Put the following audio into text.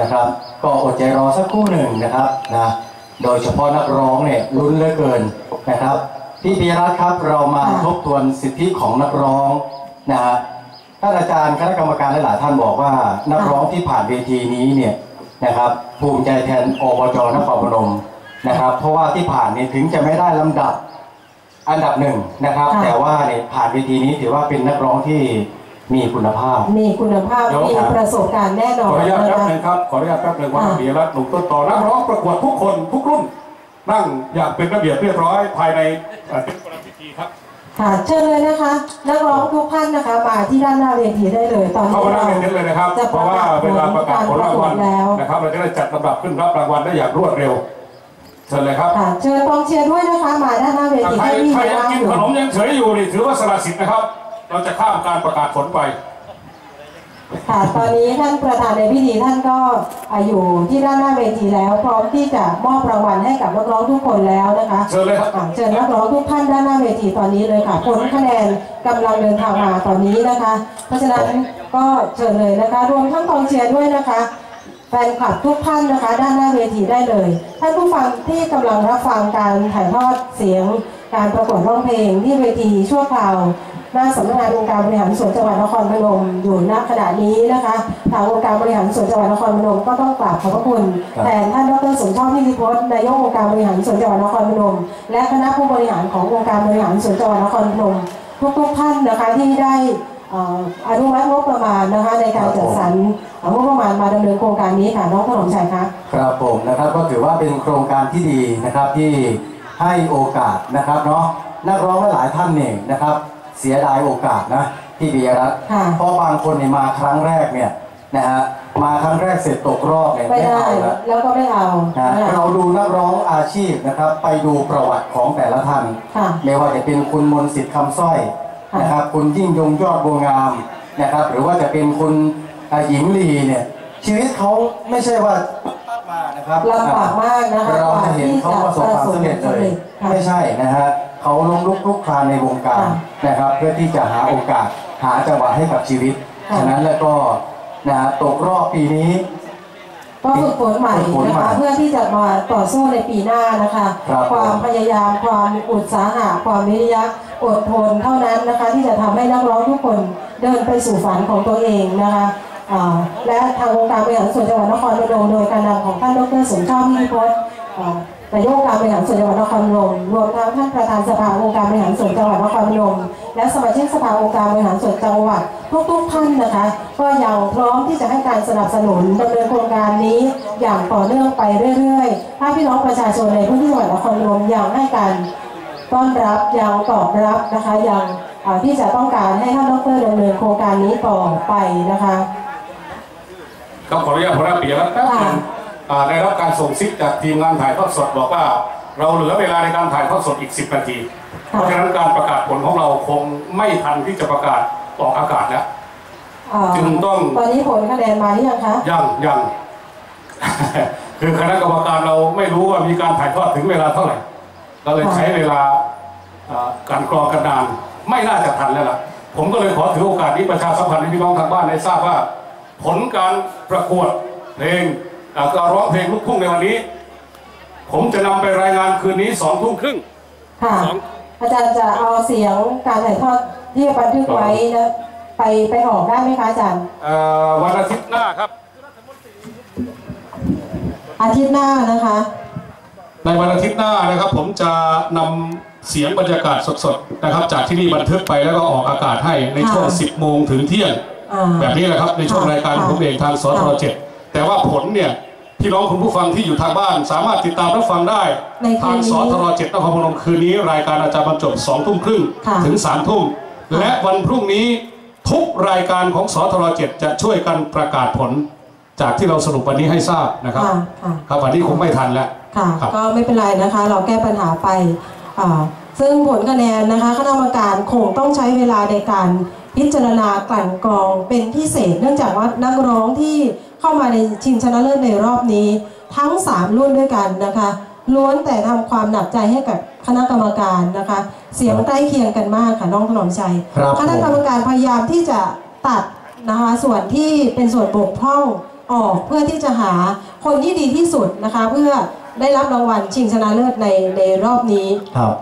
นะครับ ก็อดใจรอสักครู่หนึ่งนะครับนะโดยเฉพาะนักร้องเนี่ยลุ้นเหลือเกินนะครับพี่ปียรัตน์ครับเรามาค่ะทบทวนสิทธิของนักร้องนะฮะท่านอาจารย์คณะกรรมการหลายๆท่านบอกว่า นักร้องที่ผ่านเวทีนี้เนี่ยนะครับภูมิใจแทนอบจนครพนมนะครับ เพราะว่าที่ผ่านเนี่ยถึงจะไม่ได้ลำดับอันดับหนึ่งนะครับค่ะแต่ว่าเนี่ยผ่านเวทีนี้ถือว่าเป็นนักร้องที่ มีคุณภาพ มีคุณภาพเดี๋ยวมีประสบการณ์แน่นขออนอนุญาตนะแป๊บคะหนึงครับขออนุญาตแป๊บหนึงว่าค่ะปีรัตน์หนุ่มต้นต่อนักร้องประกวดทุกคนทุกรุ่น นั่งอย่างเป็นระเบียบเรียบร้อยภายในเอ่อเป็นประพิธีครับค่ะเชิญเลยนะคะนักร้องทุกท่านนะคะมาที่ด้านหน้าเวทีได้เลยตอนนี้เข้ามานั่งเรียนๆเลยนะครับจะเพราะว่าเวลาประกาศผลรางวัลแล้วนะครับเราจะได้จัดลำดับขึ้นรับรางวัลได้อย่างรวดเร็วเชิญเลยครับค่ะเชิญกองเชียร์ด้วยนะคะมาด้านหน้าเวทีใครให้พี่ใครเลี้ยยังงกินอยู่ขนมยังเฉยอยู่นี่ถือว่าสละสิทธิ์นะครับ เราจะข้ามการประกาศผลไป ค่ะตอนนี้ท่านประธานในพิธีท่านก็อ่าอยู่ที่ด้านหน้าเวทีแล้วพร้อมที่จะมอบรางวัลให้กับนักร้องทุกคนแล้วนะคะเชิญเลยครับค่ะเชิญนักร้องทุกท่านด้านหน้าเวทีตอนนี้เลยค่ะผลคะแนนกำลังเดินทางมาตอนนี้นะคะ เพราะฉะนั้นก็เชิญเลยนะคะ รวมทั้งกองเชียร์ด้วยนะคะ แฟนคลับทุกท่านนะคะ ด้านหน้าเวทีได้เลย ท่านผู้ฟังที่กำลังรับฟังการถ่ายทอดเสียง การประกวดร้องเพลงที่เวทีชั่วคราวห น้าสำนักงานองค์การบริหารส่วนจังหวัดนครพนมอยู่ณขณะนี้นะคะทางองค์การบริหารส่วนจังหวัดนครพนมก็ต้องกราบขอบพระคุณครับแทนท่านดรสมชอบนิติพจน์นายกองค์การบริหารส่วนจังหวัดนครพนม และคณะผู้บริหารขององค์การบริหารส่วนจังหวัดนครพนมทุกๆท่านนะคะที่ได้เอ่ออนุมัติงบประมาณนะคะในการจัดสรรงบประมาณมาดำเนินโครงการนี้ค่ะน้องขนมชัยคะครับผมนะครับก็ถือว่าเป็นโครงการที่ดีนะครับที่ให้โอกาสนะครับเนาะนักร้องหลายๆท่านเนี่ยนะครับ เสียดายโอกาสนะพี่บียรัตน์ค่ะเพราะบางคนเนี่ยมาครั้งแรกเนี่ยนะฮะมาครั้งแรกเสร็จตกรอบเนี่ยไม่ไม่ได้เอาละแล้วก็ไม่เอานะนะคะเราดูนักร้องอาชีพนะครับไปดูประวัติของแต่ละท่านค่ะไม่ว่าจะเป็นคุณมนต์สิทธิ์คำสร้อยค่ะนะครับคุณยิ่งยงยอดบัวงามนะครับ หรือว่าจะเป็นคุณอ่าหญิงลีเนี่ยชีวิตเขาไม่ใช่ว่ามานะครับลำบากมากนะคะเราจะเห็นเขาประสบความสำเร็จเลยค่ะไม่ใช่นะฮะ เขาล้มลุกคลุกคลานในวงการค่ะนะครับ เพื่อที่จะหาโอกาสหาจังหวะให้กับชีวิตค่ะฉะนั้นแล้วก็นะฮะตกรอบปีนี้ก็ฝึกฝนใหม่ฝึกฝนนะใหม่คะเพื่อที่จะมาต่อสู้ในปีหน้านะคะครับความพยายามความอุตสาหะความวิริยะอดทนเท่านั้นนะคะ ที่จะทำให้นักร้องทุกคนเดินไปสู่ฝันของตัวเองนะคะอ่าและทางองค์การบริหารส่วนจังหวัดนครพนมโดยการนำของท่านดรสมชอบนิพจน์อ่า นายกองค์การบริหารส่วนจังหวัดนครพนมรวมทั้งท่านประธานสภาองค์การบริหารส่วนจังหวัดนครพนมและสมาชิกสภาองค์การบริหารส่วนจังหวัดทุกๆท่านนะคะ ก็ยังพร้อมที่จะให้การสนับสนุนดำเนินโครงการนี้อย่างต่อเนื่องไปเรื่อยๆ ถ้าพี่น้องประชาชนในพื้นที่จังหวัดนครพนมยังให้การต้อนรับยังตอบรับนะคะยังอ่าที่จะต้องการให้ท่านดรดำเนินโครงการนี้ต่อไปนะคะก็ขออนุญาตพระเปียรัตน์ แป๊บหนึงค่ะอ่าได้รับการส่งซิกจากทีมงานถ่ายทอดสดบอกว่า เราเหลือเวลาในการถ่ายทอดสดอีก 10 นาที เพราะฉะนั้นการประกาศผลของเราคงไม่ทันที่จะประกาศออกอากาศแล้วอ่าจึงต้องตอนนี้ผลคะแนนมาหรือยังคะยังยังคือคณะกรรมการเราไม่รู้ว่ามีการถ่ายทอดถึงเวลาเท่าไหร่ก็เลยค่ะใช้เวลาอ่าการกรองกันนานไม่น่าจะทันแล้วล่ะผมก็เลยขอถือโอกาสนี้ประชาสัมพันธ์ให้พี่น้องทางบ้านได้ทราบว่า ผลการประกวดเพลง อ่าการร้องเพลงลูกทุ่งในวันนี้ ผมจะนำไปรายงานคืนนี้สองทุ่มครึ่งค่ะสองอาจารย์จะเอาเสียงการถ่ายทอดที่บันทึกไว้นะไปไปออกได้ไหมคะอาจารย์เอ่อวันอาทิตย์หน้าครับ อาทิตย์หน้านะคะ ในวันอาทิตย์หน้านะครับ ผมจะนำเสียงบรรยากาศสดๆนะครับ จากที่นี่บันทึกไปแล้วก็ออกอากาศให้ในช่วงค่ะ10 โมงถึงเที่ยงอ่าแบบนี้แหละครับในช่วงค่ะรายการค่ะผมเองทางสทค่ะเจ็ดแต่ว่าผลเนี่ย พี่น้องคุณผู้ฟังที่อยู่ทางบ้าน สามารถติดตามรับฟังได้ในคืนนี้ทางสทเจ็ดนครพนมคืนนี้ รายการอาจารย์บรรจบสองทุ่มครึ่งค่ะถึงสามทุ่มค่ะและวันพรุ่งนี้ทุกรายการของสทเจ็ดจะช่วยกันประกาศผล จากที่เราสรุปวันนี้ให้ทราบนะครับค่ะค่ะครับวันนี้คงไม่ทันแล้วค่ะครับก็ไม่เป็นไรนะคะ เราแก้ปัญหาไปอ่าซึ่งผลคะแนนนะคะคณะกรรมการคงต้องใช้เวลาในการพิจารณากลั่นกรองเป็นพิเศษ เนื่องจากว่านักร้องที่ เข้ามาในชิงชนะเลิศในรอบนี้ ทั้ง 3 รุ่นด้วยกันนะคะล้วนแต่ทำความหนักใจให้กับคณะกรรมการนะคะ เสียงใกล้เคียงกันมากค่ะน้องถนอมชัยครับคณะกรรมการพยายามที่จะตัดนะคะส่วนที่เป็นส่วนบกพร่องออกเพื่อที่จะหาคนที่ดีที่สุดนะคะ เพื่อได้รับรางวัลชิงชนะเลิศในในรอบนี้ครับ